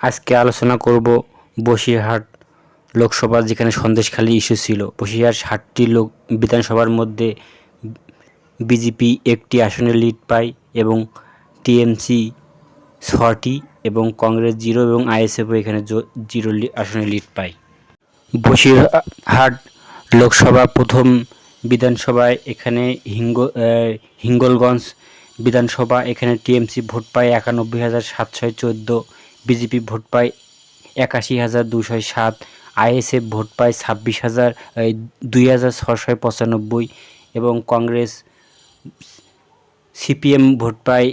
আজকে আলোচনা করব বসিরহাট লোকসভা যেখানে সন্দেশখালী ইস্যু ছিল। বসিরহাট ষাটটি লোক বিধানসভার মধ্যে বিজেপি একটি আসনে লিড পায় এবং টিএমসি ছটি এবং কংগ্রেস জিরো এবং আইএসএফও এখানে জিরো আসনে লিড পায়। বসিরহাট লোকসভা প্রথম বিধানসভায় এখানে হিঙ্গ হিঙ্গলগঞ্জ বিধানসভা এখানে টিএমসি ভোট পায় একানব্বই হাজার সাতশো চোদ্দ। বিজেপি ভোট পায় একাশি হাজার দুশো সাত, আইএসএফ ভোট পায় ছাব্বিশ হাজার দুই হাজার ছশো পঁচানব্বই এবং কংগ্রেস সিপিএম ভোট পায়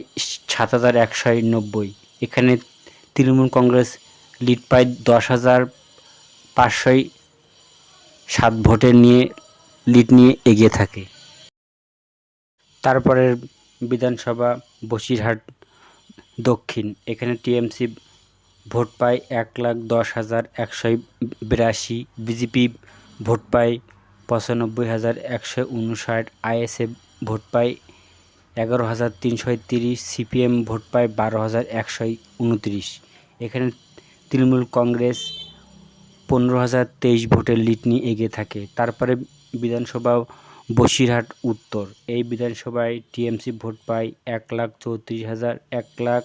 সাত হাজার একশো নব্বই। এখানে তৃণমূল কংগ্রেস লিড পায় দশ হাজার পাঁচশোই সাত ভোটের নিয়ে, লিড নিয়ে এগিয়ে থাকে। তারপরের বিধানসভা বসিরহাট দক্ষিণ, এখানে টিএমসি ভোট পায় এক লাখ দশ হাজার একশো বিরাশি বিজেপি ভোট পায় পঁচানব্বই হাজার একশো উনষাট আইএসএফ ভোট পায় এগারো হাজার তিনশো তিরিশ সিপিএম ভোট পায় বারো হাজার একশো উনত্রিশ। এখানে তৃণমূল কংগ্রেস পনেরো হাজার তেইশ ভোটের লিড নিয়ে এগিয়ে থাকে। তারপরে বিধানসভা বসিরহাট উত্তর। এই বিধানসভায় টিএমসি ভোট পায় এক লাখ চৌত্রিশ হাজার এক লাখ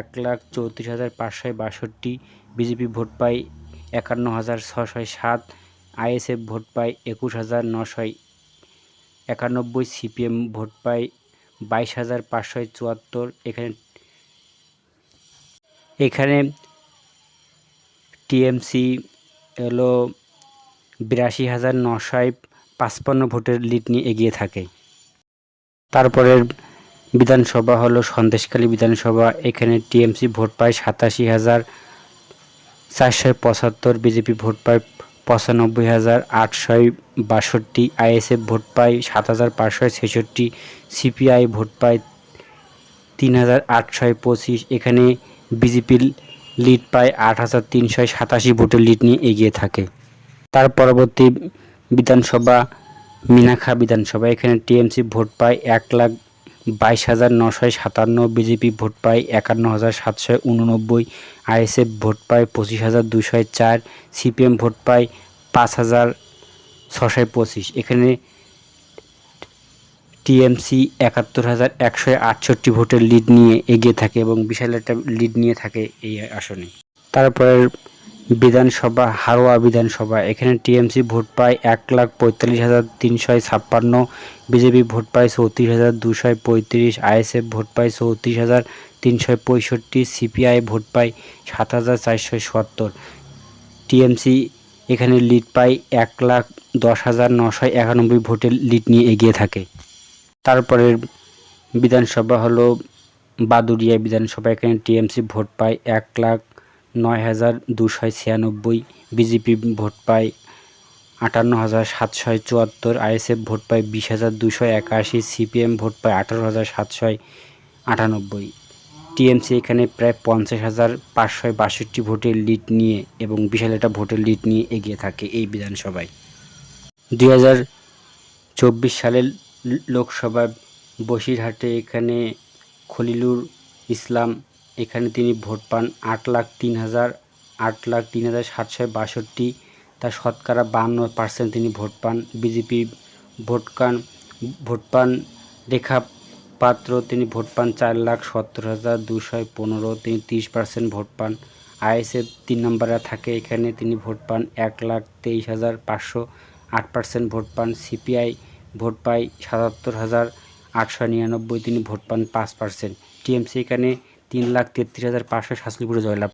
এক লাখ চৌত্রিশ হাজার পাঁচশো বাষট্টি বিজেপি ভোট পায় একান্ন হাজার ছশো সাত, আইএসএফ ভোট পায় একুশ হাজার নশো একানব্বই সিপিএম ভোট পায় বাইশ হাজার পাঁচশো চুয়াত্তর। এখানে এখানে টিএমসি হলো বিরাশি হাজার নশায় পাঁচপান্ন ভোটের লিড নিয়ে এগিয়ে থাকে। তারপরের বিধানসভা হলো সন্দেশখালী বিধানসভা। এখানে টিএমসি ভোট পায় সাতাশি হাজার চারশো পঁচাত্তর, বিজেপি ভোট পায় পঁচানব্বই হাজার আটশো বাষট্টি, আইএসএফ ভোট পায় সাত হাজার পাঁচশো ছেষট্টি, সিপিআই ভোট পায় তিন হাজার আটশো পঁচিশ। এখানে বিজেপি লিড পায় আট হাজার তিনশো সাতাশি ভোটের লিড নিয়ে এগিয়ে থাকে। তার পরবর্তী বিধানসভা মিনাখা বিধানসভা। এখানে টিএমসি ভোট পায় এক লাখ বাইশ হাজার নশো সাতান্ন বিজেপি ভোট পায় একান্ন হাজার সাতশো উননব্বই, আইএসএফ ভোট পায় পঁচিশ হাজার দুশো চার, সিপিএম ভোট পায় পাঁচ হাজার ছশো পঁচিশ। এখানে টিএমসি একাত্তর হাজার একশো আটষট্টি ভোটের লিড নিয়ে এগিয়ে থাকে এবং বিশাল একটা লিড নিয়ে থাকে এই আসনে। তারপরে বিধানসভা, হারোয়া বিধানসভা। এখানে টিএমসি ভোট পায় এক লাখ পঁয়তাল্লিশ হাজার তিনশো ছাপ্পান্ন, বিজেপি ভোট পায় চৌত্রিশ হাজার দুশো পঁয়ত্রিশ, আইএসএফ ভোট পায় চৌত্রিশ হাজার তিনশো পঁয়ষট্টি, সিপিআই ভোট পায় সাত হাজার চারশো সত্তর। টিএমসি এখানে লিড পায় এক লাখ দশ হাজার নশো একানব্বই ভোটের লিড নিয়ে এগিয়ে থাকে। তারপরের বিধানসভা হলো বাদুড়িয়া বিধানসভা। এখানে টিএমসি ভোট পায় এক লাখ নয় হাজার দুশো ছিয়ানব্বই বিজেপি ভোট পায় আটান্ন হাজার সাতশো চুয়াত্তর, আইএসএফ ভোট পায় বিশ হাজার দুশো একাশি, সিপিএম ভোট পায় আঠারো হাজার সাতশো আটানব্বই। টিএমসি এখানে প্রায় পঞ্চাশ হাজার পাঁচশো বাষট্টি ভোটের লিড নিয়ে এবং বিশাল একটা ভোটের লিড নিয়ে এগিয়ে থাকে এই বিধানসভায়। দুই হাজার চব্বিশ সালের লোকসভা বসিরহাটে এখানে খলিলুর ইসলাম এখানে তিনি ভোট পান আট লাখ তিন হাজার, আট লাখ তিন হাজার সাতশো বাষট্টি। তার শতকরা বান্ন পার্সেন্ট তিনি ভোট পান। বিজেপি ভোট পান ভোট পান রেখা পাত্র তিনি ভোট পান চার লাখ সত্তর হাজার দুশো পনেরো। তিনি তিরিশ পার্সেন্ট ভোট পান। আইএসএফ তিন নম্বরে থাকে। এখানে তিনি ভোট পান এক লাখ তেইশ হাজার পাঁচশো আট পার্সেন্ট ভোট পান। সিপিআই ভোট পায় সাতাত্তর হাজার আটশো নিরানব্বই। তিনি ভোট পান পাঁচ পার্সেন্ট টিএমসি এখানে তিন লাখ তেত্রিশ হাজার পাঁচশো সাতচল্লিশ জয়লাভ।